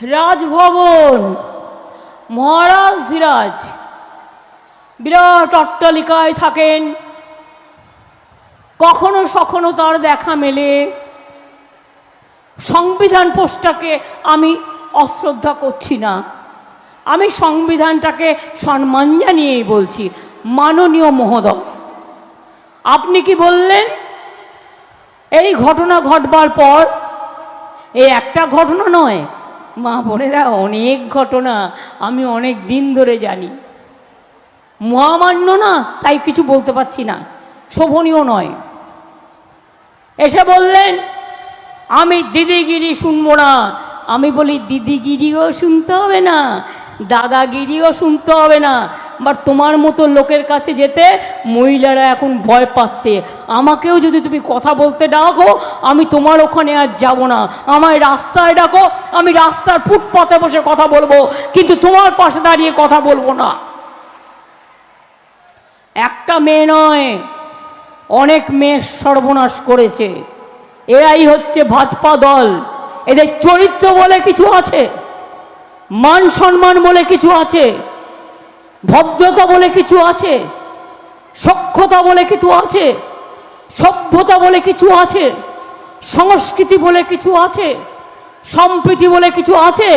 রাজভবন। মহারাজ ধীরাজ বিরাট অট্টালিকায় থাকেন। কখনো সখনো তার দেখা মেলে। সংবিধান পোস্টটাকে আমি অশ্রদ্ধা করছি না। আমি সংবিধানটাকে সম্মান জানিয়েই বলছি। মাননীয় মহোদয়, আপনি কি বললেন? এই ঘটনা ঘটবার পর, এই একটা ঘটনা নয় মা বোনেরা, অনেক ঘটনা আমি অনেক দিন ধরে জানি। মহামান্য না, তাই কিছু বলতে পারছি না। শোভনীয় নয়। এসে বললেন, আমি দিদিগিরি শুনব না। আমি বলি, দিদিগিরিও শুনতে হবে না, দাদাগিরিও শুনতে হবে না। বাট তোমার মতো লোকের কাছে যেতে মহিলারা এখন ভয় পাচ্ছে। আমাকেও যদি তুমি কথা বলতে ডাকো, আমি তোমার ওখানে আর যাব না। আমায় রাস্তায় ডাকো, আমি রাস্তার ফুটপাতে বসে কথা বলব, কিন্তু তোমার পাশে দাঁড়িয়ে কথা বলব না। একটা মেয়ে নয়, অনেক মেয়ে সর্বনাশ করেছে। এরাই হচ্ছে ভাজপা দল। এদের চরিত্র বলে কিছু আছে, মান সম্মান বলে কিছু আছে। ভদ্রতা বলে কিছু আছে? সক্ষতা বলে কিছু আছে? সভ্যতা বলে কিছু আছে? সংস্কৃতি বলে কিছু আছে? সম্প্রীতি বলে কিছু আছে?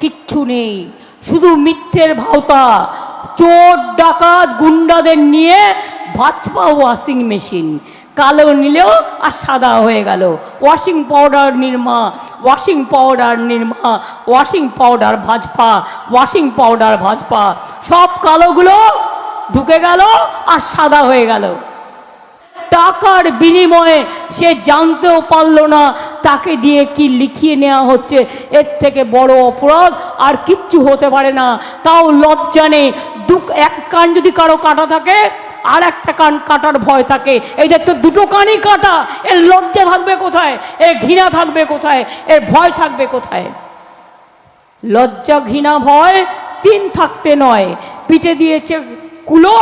কিচ্ছু নেই। শুধু মিথ্যের ভাওতা। চোর, ডাকাত, গুন্ডাদের নিয়ে ভাজপা ওয়াশিং মেশিন কালো নিলেও আর সাদা হয়ে গেল। Washing powder Nirma washing powder Nirma washing powder Bhajpa washing powder Bhajpa. সব কালোগুলো ঢুকে গেল আর সাদা হয়ে গেল। টাকার বিনিময়ে সে জানতেও পারল না তাকে দিয়ে কি লিখিয়ে নেওয়া হচ্ছে। এর থেকে বড় অপরাধ আর কিচ্ছু হতে পারে না। তাও লজ্জা নেই। দু এক কান যদি কারও কাটা থাকে আর একটা কান কাটার ভয় থাকে। এদের তো দুটো কানই কাটা, এর লজ্জা থাকবে কোথায়? এর ঘৃণা থাকবে কোথায়? এর ভয় থাকবে কোথায়? লজ্জা, ঘৃণা, ভয় তিন থাকতে নয়। পিঠে দিয়েছে কুলো,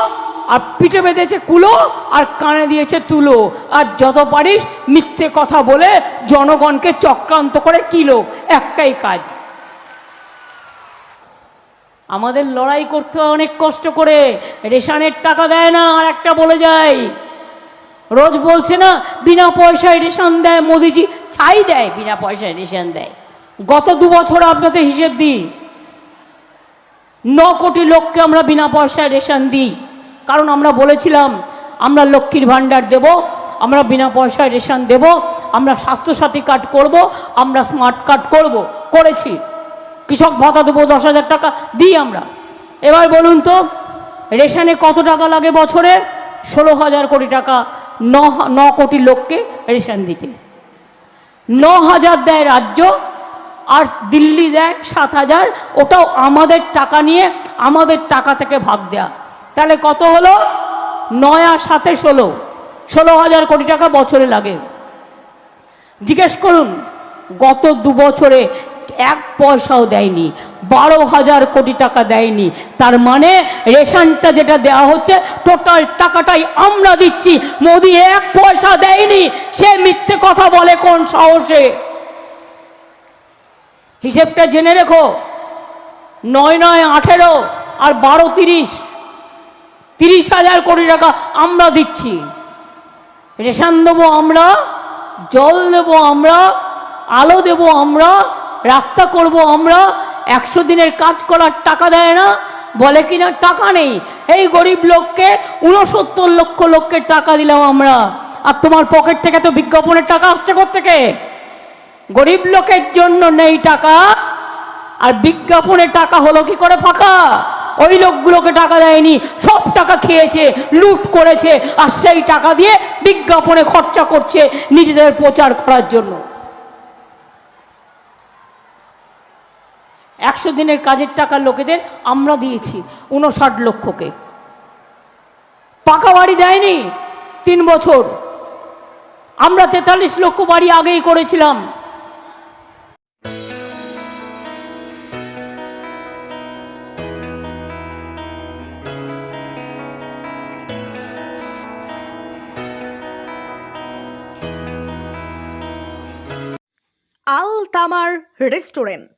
আর পিঠে বেঁধেছে কুলো, আর কানে দিয়েছে তুলো। আর যত পারিস মিথ্যে কথা বলে জনগণকে চক্রান্ত করে কিলো। একটাই কাজ। আমাদের লড়াই করতে হয় অনেক কষ্ট করে, রেশনের টাকা দেয় না, আর একটা বলে যায়, রোজ বলছে না, বিনা পয়সায় রেশন দেয় মোদিজি, ছাই দেয়, বিনা পয়সায় রেশন দেয়। গত দু বছর আপনাদের হিসেব দিই, ন কোটি লোককে আমরা বিনা পয়সায় রেশন দিই। কারণ আমরা বলেছিলাম, আমরা লক্ষ্মীর ভাণ্ডার দেব, আমরা বিনা পয়সায় রেশন দেব, আমরা স্বাস্থ্যসাথী কার্ড করব, আমরা স্মার্ট কার্ড করব, করেছি। কৃষক ভাতা দেবো, দশ হাজার টাকা দিই আমরা। এবার বলুন তো, রেশনে কত টাকা লাগে বছরে? ষোলো হাজার কোটি টাকা, ন ন কোটি লোককে রেশন দিতে। ন হাজার দেয় রাজ্য, আর দিল্লি দেয় সাত হাজার। ওটাও আমাদের টাকা নিয়ে, আমাদের টাকা থেকে ভাগ দেয়া। তাহলে কত হলো? নয় আর সাথে ষোলো। ষোলো হাজার কোটি টাকা বছরে লাগে। জিজ্ঞেস করুন, গত দু বছরে এক পয়সাও দেয়নি, বারো হাজার কোটি টাকা দেয়নি। তার মানে রেশনটা যেটা দেওয়া হচ্ছে, টোটাল টাকাটাই আমরা দিচ্ছি। মোদি এক পয়সা দেয়নি, সে মিথ্যে কথা বলে কোন সাহসে? হিসেবটা জেনে রেখো। নয় নয় আঠেরো আর বারো তিরিশ তিরিশ হাজার কোটি টাকা আমরা দিচ্ছি। রেশন দেবো আমরা, জল দেবো আমরা, আলো দেবো আমরা রাস্তা করব আমরা, একশো দিনের কাজ করার টাকা দেয় না, বলে কিনা টাকা নেই। এই গরিব লোককে উনসত্তর লক্ষ লোককে টাকা দিলাম আমরা। আর তোমার পকেট থেকে তো বিজ্ঞাপনের টাকা আসছে থেকে গরিব লোকের জন্য নেই টাকা, আর বিজ্ঞাপনে টাকা হলো কি করে ফাঁকা? ওই লোকগুলোকে টাকা দেয়নি, সব টাকা খেয়েছে, লুট করেছে, আর সেই টাকা দিয়ে বিজ্ঞাপনে খরচা করছে নিজেদের প্রচার করার জন্য। একশো দিনের কাজের টাকা লোকেদের আমরা দিয়েছি উনষাট লক্ষকে। পাকা বাড়ি দেয়নি তিন বছর। আমরা তেতাল্লিশ লক্ষ বাড়ি আগেই করেছিলাম। আল তামার রেস্টুরেন্ট।